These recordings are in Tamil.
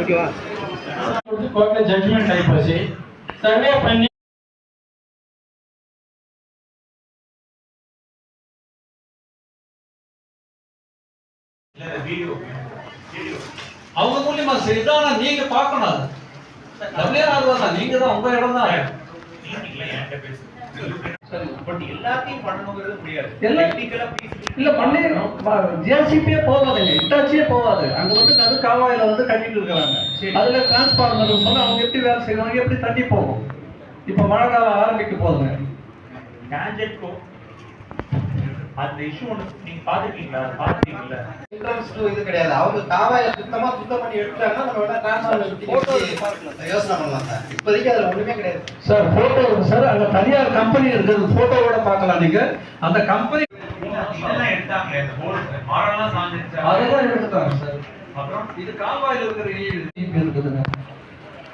ஓகேவா கோர்ட்ல ஜட்ஜ்மெண்ட் ஆயிப்போச்சு சர்வே பண்ணி அவங்க மூலியமா சரிதான் நீங்க பாக்கணும் நீங்க தான் உங்க இடம் தான் பட் எல்லாத்தையும் பண்ணணுங்கிறது முடியாது இல்ல பண்ணி ஜேசிபியே போகாதுங்க. இட்டாச்சியே போகாது. அங்க வந்து கது காவாயில வந்து கட்டிட்டு இருக்காங்க அதுல டிரான்ஸ்பார்மர் சொன்னா அவங்க எப்படி வேலை செய்வாங்க எப்படி தண்ணி போகும்? இப்ப மழை காலம் ஆரம்பிக்க போகுதுங்க. அந்த இஷ்யூ ஒன்று நீங்க பாத்துருக்கீங்களா? பாத்துருக்கீங்களா என்ட்ரன்ஸ் இது கிடையாது. அவங்க காவாயில சுத்தமா சுத்தம் பண்ணி எடுத்துட்டாங்கன்னா நம்ம வேணா டிரான்ஸ்ஃபார்மர் யோசனை பண்ணலாம் சார். இப்போதைக்கு அதுல ஒண்ணுமே கிடையாது. Sir photo sir. அங்க தனியார் கம்பெனி இருக்குது. போட்டோவோட பார்க்கலாம் நீங்க. அந்த கம்பெனி இதெல்லாம் எடுத்தாங்களே இந்த போர்டு மரம்லாம் சாஞ்சிருச்சா? அதெல்லாம் எடுத்துட்டாங்க சார். அப்புறம்? இது கால்வாயில இருக்கிற ஈபி இருக்குதுங்க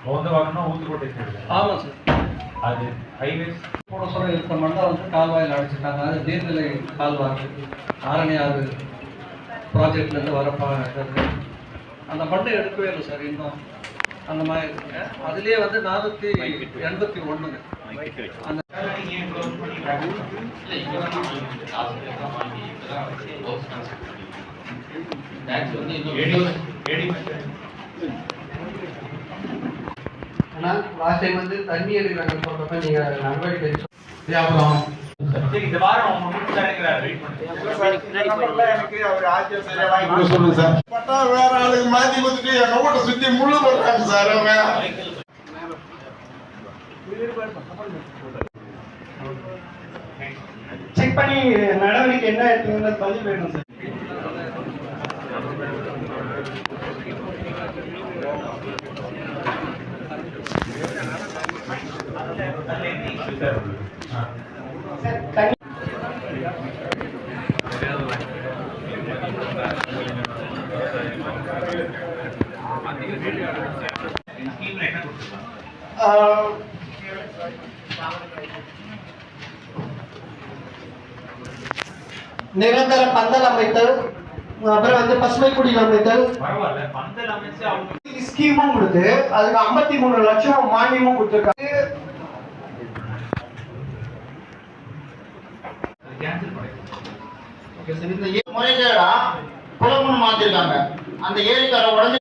ரோந்த வாகனம் ஊத்துக்கோட்டை ஆமா சார். அது ஹைவேஸ் போட சொல்ல இருக்க மண்ணை வந்து கால்வாயில் அடிச்சிட்டாங்க. அது நீர்நிலை கால்வாய் ஆரணி ஆறு ப்ராஜெக்ட்ல இருந்து வர பா- இது. அந்த மண்ணை எடுக்கவே இல்லை சார் இன்னும். அந்த மாதிரி இருக்குங்க. அதுலயே வந்து நானூத்தி எண்பத்தி ஒண்ணுங்க. அந்த ஏன் க்ளோஸ் பண்ணிக்கிறாங்க ஆனா லாஸ்ட் டைம் வந்து தண்ணி எடுக்கிறாங்க சொல்றப்ப நீங்க நடவடிக்கை வியாபாரம் சரி இந்த வாரம் அவங்க முடிச்சாருங்கிறார் வெயிட் பண்ணுங்க பட்டா வேற ஆளுக்கு மாத்தி கொடுத்துட்டு எங்க வீட்டை சுத்தி முள்ளு போட்டாங்க சார் செக் பண்ணி நடவடிக்கை என்ன எடுத்துங்கிறது பதில் வேணும் சார் அதுல என்ன இஷ்யூ சார் நிரந்தர பந்தல் அமைத்தல் அப்புறம் வந்து பசுமை குடில் அமைத்தல் ஸ்கீமும் கொடுத்து அதுக்கு ஐம்பத்தி மூணு லட்சம் மானியமும் கொடுத்துருக்காங்க. கேன்சல் பண்ணிக்கலாம் ஓகே சார் இந்த ஏ- முறைகேடா குளம்னு மாத்திருக்காங்க. அந்த ஏரிக்கார உடஞ்சு